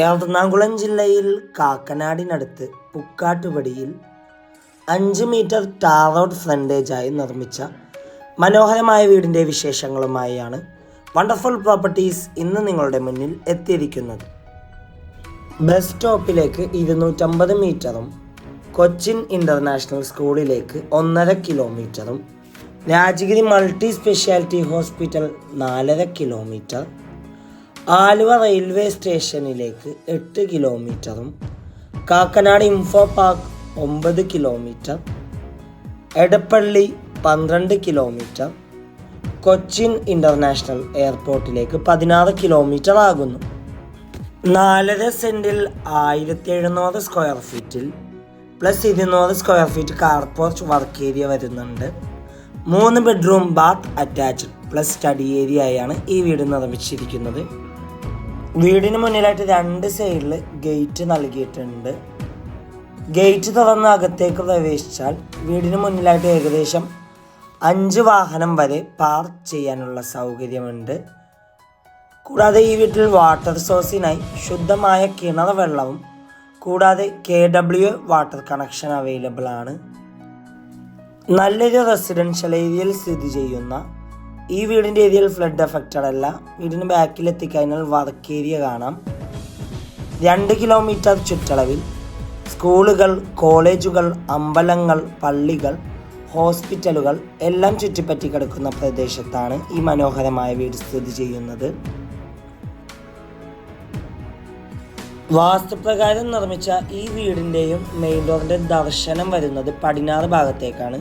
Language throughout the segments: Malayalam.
എറണാകുളം ജില്ലയിൽ കാക്കനാടിനടുത്ത് പുക്കാട്ടുപടിയിൽ അഞ്ച് മീറ്റർ ടാർ റോഡ് ഫ്രണ്ടേജായി നിർമ്മിച്ച മനോഹരമായ വീടിന്റെ വിശേഷങ്ങളുമായാണ് വണ്ടർഫുൾ പ്രോപ്പർട്ടീസ് ഇന്ന് നിങ്ങളുടെ മുന്നിൽ എത്തിയിരിക്കുന്നത്. ബസ് സ്റ്റോപ്പിലേക്ക് ഇരുന്നൂറ്റമ്പത് മീറ്ററും കൊച്ചിൻ ഇന്റർനാഷണൽ സ്കൂളിലേക്ക് ഒന്നര കിലോമീറ്ററും രാജഗിരി മൾട്ടി സ്പെഷ്യാലിറ്റി ഹോസ്പിറ്റൽ നാലര കിലോമീറ്റർ ആലുവ റെയിൽവേ സ്റ്റേഷനിലേക്ക് എട്ട് കിലോമീറ്ററും കാക്കനാട് ഇൻഫോ പാർക്ക് ഒമ്പത് കിലോമീറ്റർ എടപ്പള്ളി പന്ത്രണ്ട് കിലോമീറ്റർ കൊച്ചിൻ ഇന്റർനാഷണൽ എയർപോർട്ടിലേക്ക് പതിനാറ് കിലോമീറ്റർ ആകുന്നു. നാലര സെന്റിൽ ആയിരത്തി എഴുന്നൂറ് സ്ക്വയർ ഫീറ്റിൽ പ്ലസ് ഇരുന്നൂറ് square feet car porch work area വരുന്നുണ്ട്. മൂന്ന് bedroom bath attached plus study ഏരിയയാണ് ഈ വീട് നിർമ്മിച്ചിരിക്കുന്നത്. വീടിന് മുന്നിലായിട്ട് രണ്ട് സൈഡിൽ ഗേറ്റ് നൽകിയിട്ടുണ്ട്. ഗേറ്റ് തുറന്ന് അകത്തേക്ക് പ്രവേശിച്ചാൽ വീടിന് മുന്നിലായിട്ട് ഏകദേശം അഞ്ച് വാഹനം വരെ പാർക്ക് ചെയ്യാനുള്ള സൗകര്യമുണ്ട്. കൂടാതെ ഈ വീട്ടിൽ വാട്ടർ സോഴ്സിനായി ശുദ്ധമായ കിണർ വെള്ളവും കൂടാതെ K W water connection available ആണ്. നല്ലൊരു റെസിഡൻഷ്യൽ ഏരിയയിൽ സ്ഥിതി ചെയ്യുന്ന ഈ വീടിന്റെ ഏരിയയിൽ ഫ്ലഡ് എഫക്റ്റഡ് അല്ല വീടിന് ബാക്കിൽ എത്തിക്കഴിഞ്ഞാൽ വടക്കേരിയ കാണാം. രണ്ട് കിലോമീറ്റർ ചുറ്റളവിൽ സ്കൂളുകൾ കോളേജുകൾ അമ്പലങ്ങൾ പള്ളികൾ ഹോസ്പിറ്റലുകൾ എല്ലാം ചുറ്റിപ്പറ്റി കിടക്കുന്ന പ്രദേശത്താണ് ഈ മനോഹരമായ വീട് സ്ഥിതി ചെയ്യുന്നത്. വാസ്തുപ്രകാരം നിർമ്മിച്ച ഈ വീടിന്റെയും മെയിൻ ഡോറിന്റെ ദർശനം വരുന്നത് പടിഞ്ഞാറ് ഭാഗത്തേക്കാണ്.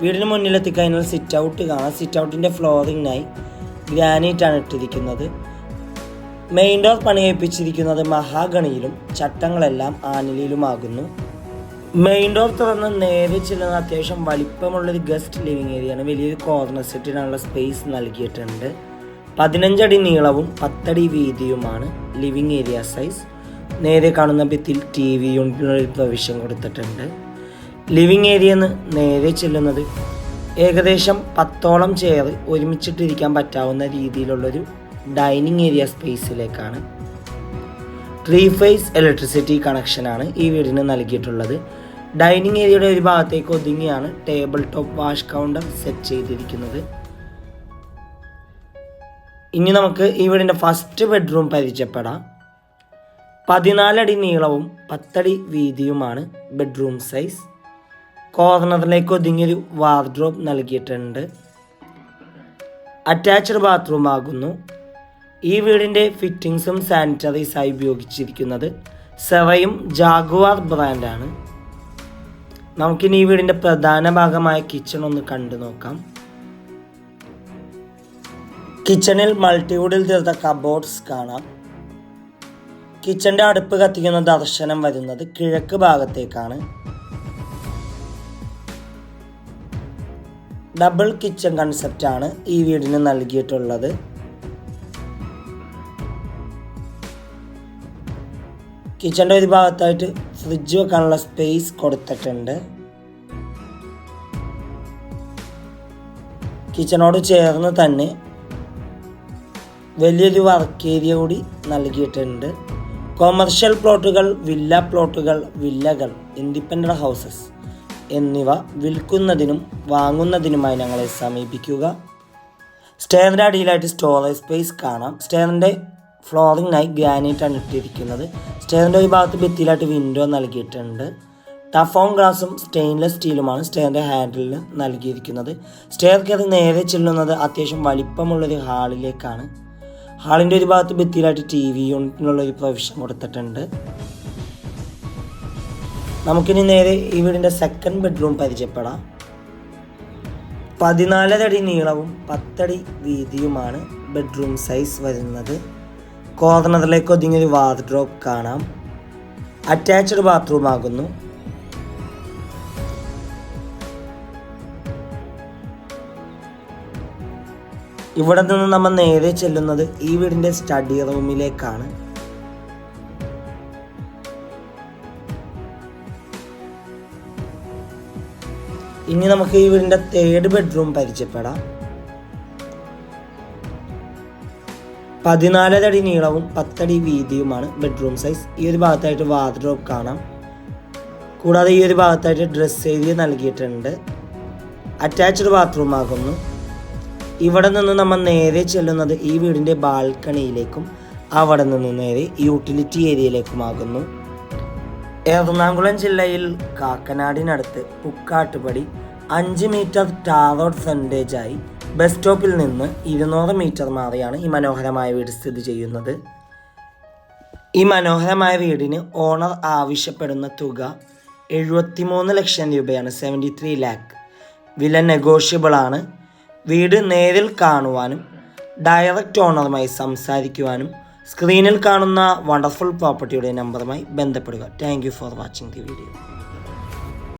വീടിന് മുന്നിലെത്തിക്കഴിഞ്ഞാൽ സിറ്റ് ഔട്ട് കാണാം. സിറ്റ് ഔട്ടിന്റെ ഫ്ലോറിങ്ങിനായി ഗ്രാനൈറ്റാണ് ഇട്ടിരിക്കുന്നത്. മെയിൻ ഡോർ പണികഴിപ്പിച്ചിരിക്കുന്നത് മഹാഗണിയിലും ചട്ടങ്ങളെല്ലാം ആനിലിയിലുമാകുന്നു. മെയിൻ ഡോർ തുറന്ന് നേരെ ചെല്ലുന്ന അത്യാവശ്യം വലിപ്പമുള്ളൊരു ഗസ്റ്റ് ലിവിങ് ഏരിയയാണ് വലിയൊരു കോർണർ സെറ്റിനുള്ള സ്പേസ് നൽകിയിട്ടുണ്ട്. പതിനഞ്ചടി നീളവും പത്തടി വീതിയുമാണ് ലിവിങ് ഏരിയ സൈസ് നേരെ കാണുന്ന ഭിത്തിയിൽ ടി വി യൂണിറ്റിനൊരു പ്രൊവിഷൻ കൊടുത്തിട്ടുണ്ട്. ലിവിങ് ഏരിയന്ന് നേരെ ചെല്ലുന്നത്. ഏകദേശം പത്തോളം ചെയർ ഒരുമിച്ചിട്ടിരിക്കാൻ പറ്റാവുന്ന രീതിയിലുള്ളൊരു ഡൈനിങ് ഏരിയ സ്പേസിലേക്കാണ്. ത്രീ ഫേസ് ഇലക്ട്രിസിറ്റി കണക്ഷനാണ് ഈ വീടിന് നൽകിയിട്ടുള്ളത്. ഡൈനിങ് ഏരിയയുടെ ഒരു ഭാഗത്തേക്ക് ഒതുങ്ങിയാണ് table top wash counter set ചെയ്തിരിക്കുന്നത്. ഇനി നമുക്ക് ഈ വീടിന്റെ ഫസ്റ്റ് ബെഡ്റൂം പരിചയപ്പെടാം. പതിനാലടി നീളവും പത്തടി വീതിയുമാണ് ബെഡ്റൂം സൈസ്. കോർണറിലേക്ക് ഒതുങ്ങിയൊരു വാർഡ്രോബ് നൽകിയിട്ടുണ്ട്. അറ്റാച്ച്ഡ് ബാത്റൂം ആകുന്നു. ഈ വീടിന്റെ ഫിറ്റിങ്സും സാനിറ്ററീസായി ഉപയോഗിച്ചിരിക്കുന്നത് സെവയും ജാഗുവാർ ബ്രാൻഡാണ് നമുക്കിനി ഈ വീടിന്റെ പ്രധാന ഭാഗമായ കിച്ചൺ ഒന്ന് കണ്ടു നോക്കാം. കിച്ചണിൽ മൾട്ടിവുഡിൽ തീർത്ത കബോർഡ്സ് കാണാം. കിച്ചന്റെ അടുപ്പ് കത്തിക്കുന്ന ദർശനം വരുന്നത് കിഴക്ക് ഭാഗത്തേക്കാണ്. ഡബിൾ കിച്ചൺ കൺസെപ്റ്റ് ആണ് ഈ വീടിന് നൽകിയിട്ടുള്ളത്. കിച്ചന്റെ ഒരു ഭാഗത്തായിട്ട് ഫ്രിഡ്ജ് വെക്കാനുള്ള സ്പേസ് കൊടുത്തിട്ടുണ്ട്. കിച്ചണോട് ചേർന്ന് തന്നെ വലിയൊരു വർക്ക് ഏരിയ കൂടി നൽകിയിട്ടുണ്ട്. കൊമേർഷ്യൽ പ്ലോട്ടുകൾ വില്ല പ്ലോട്ടുകൾ വില്ലകൾ ഇൻഡിപെൻഡന്റ് ഹൗസസ് എന്നിവ വിൽക്കുന്നതിനും വാങ്ങുന്നതിനുമായി ഞങ്ങളെ സമീപിക്കുക. സ്റ്റെയറിന്റെ അടിയിലായിട്ട് സ്റ്റോറേജ് സ്പേസ് കാണാം. സ്റ്റെയറിന്റെ ഫ്ലോറിങ്ങിനായി ഗ്രാനൈറ്റ് ആണ് ഇട്ടിരിക്കുന്നത്. സ്റ്റെയറിന്റെ ഒരു ഭാഗത്ത് ഭിത്തിയിലായിട്ട് വിൻഡോ നൽകിയിട്ടുണ്ട്. ടഫോൺ ഗ്ലാസും സ്റ്റെയിൻലെസ് സ്റ്റീലുമാണ് സ്റ്റെയറിന്റെ ഹാൻഡിലിന് നൽകിയിരിക്കുന്നത്. സ്റ്റെയർ കയറി നേരെ ചെല്ലുന്നത് അത്യാവശ്യം വലിപ്പമുള്ളൊരു ഹാളിലേക്കാണ്. ഹാളിന്റെ ഒരു ഭാഗത്ത് ഭിത്തിയിലായിട്ട് ടി വി യൂണിറ്റിനുള്ള ഒരു പ്രൊവിഷൻ കൊടുത്തിട്ടുണ്ട്. നമുക്കിനി നേരെ ഈ വീടിന്റെ സെക്കൻഡ് ബെഡ്റൂം പരിചയപ്പെടാം. പതിനാലരടി നീളവും പത്തടി വീതിയുമാണ് ബെഡ്റൂം സൈസ് വരുന്നത്. കോർണറിലേക്ക് ഒതുങ്ങിയൊരു വാർഡ്രോബ് കാണാം. അറ്റാച്ച്ഡ് ബാത്റൂം ആകുന്നു. ഇവിടെ നിന്ന് നമ്മൾ നേരെ ചെല്ലുന്നത് ഈ വീടിന്റെ സ്റ്റഡി റൂമിലേക്കാണ് ഇനി നമുക്ക് വീടിന്റെ തേർഡ് ബെഡ്റൂം പരിചയപ്പെടാം. പതിനാലര അടി നീളവും പത്തടി വീതിയുമാണ് ബെഡ്റൂം സൈസ് ഈ ഒരു ഭാഗത്തായിട്ട് വാർഡ്രോബ് കാണാം. കൂടാതെ ഈ ഒരു ഭാഗത്തായിട്ട് ഡ്രസ് ഏരിയ നൽകിയിട്ടുണ്ട്. അറ്റാച്ച്ഡ് ബാത്റൂം ആകുന്നു. ഇവിടെ നിന്ന് നമ്മൾ നേരെ ചെല്ലുന്നത് ഈ വീടിന്റെ ബാൽക്കണിയിലേക്കും അവിടെ നിന്ന് നേരെ യൂട്ടിലിറ്റി ഏരിയയിലേക്കുമാകുന്നു എറണാകുളം ജില്ലയിൽ കാക്കനാടിനടുത്ത് പുക്കാട്ടുപടി അഞ്ച് മീറ്റർ ടാറോഡ് ആയി ബസ് സ്റ്റോപ്പിൽ നിന്ന് ഇരുന്നൂറ് മീറ്റർ മാറിയാണ് ഈ മനോഹരമായ വീട് സ്ഥിതി ചെയ്യുന്നത്. ഈ മനോഹരമായ വീടിന് ഓണർ ആവശ്യപ്പെടുന്ന തുക എഴുപത്തിമൂന്ന് ലക്ഷം രൂപയാണ് സെവന്റി ത്രീ ലാക്ക് വില നെഗോഷ്യബിൾ ആണ്. വീട് നേരിൽ കാണുവാനും ഡയറക്റ്റ് ഓണറുമായി സംസാരിക്കുവാനും സ്ക്രീനിൽ കാണുന്ന വണ്ടർഫുൾ പ്രോപ്പർട്ടിയുടെ നമ്പറുമായി ബന്ധപ്പെടുക. Thank for watching the video